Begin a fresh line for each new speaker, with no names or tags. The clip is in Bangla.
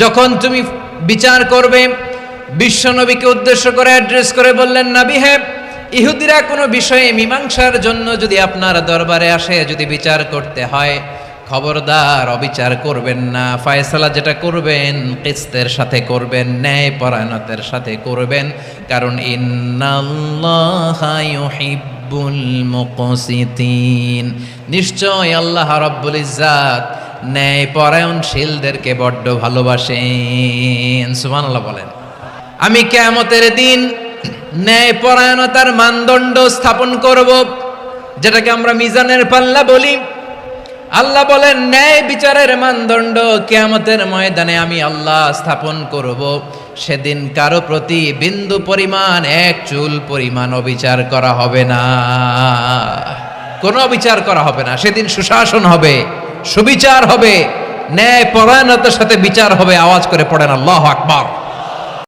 যখন তুমি বিচার করবে বিশ্বনবীকে উদ্দেশ্য করে অ্যাড্রেস করে বললেন, নাবি হ্যাঁ ইহুদিরা কোনো বিষয়ে মীমাংসার জন্য যদি আপনার দরবারে আসে, যদি বিচার করতে হয়, খবরদার অবিচার করবেন না। ফায়সালা যেটা করবেন, কিস্তের সাথে করবেন, ন্যায় পরায়ণতের সাথে করবেন। কারণ ইন্নাল্লাহা ইউহিব্বুল মুকসিতিন। নিশ্চয় আল্লাহ রাব্বুল ইজ্জাত ন্যায় পরায়ণশীলদেরকে বড্ড ভালোবাসেন। সুবহানাল্লাহ বলেন। আমি কেয়ামতের দিন ন্যায় পরায়ণতার মানদণ্ড স্থাপন করব, যেটাকে আমরা মিজানের পাল্লা বলি। আল্লাহ বলেন, ন্যায় বিচারের মানদণ্ড কেয়ামতের ময়দানে আমি আল্লাহ স্থাপন করব। সেদিন কারও প্রতি বিন্দু পরিমাণ, এক চুল পরিমাণ অবিচার করা হবে না। কোনো বিচার করা হবে না। সেদিন সুশাসন হবে। সুবিচার হবে ন্যায় পরায়ণতার সাথে বিচার হবে আওয়াজ করে পড়েন আল্লাহ আকবার।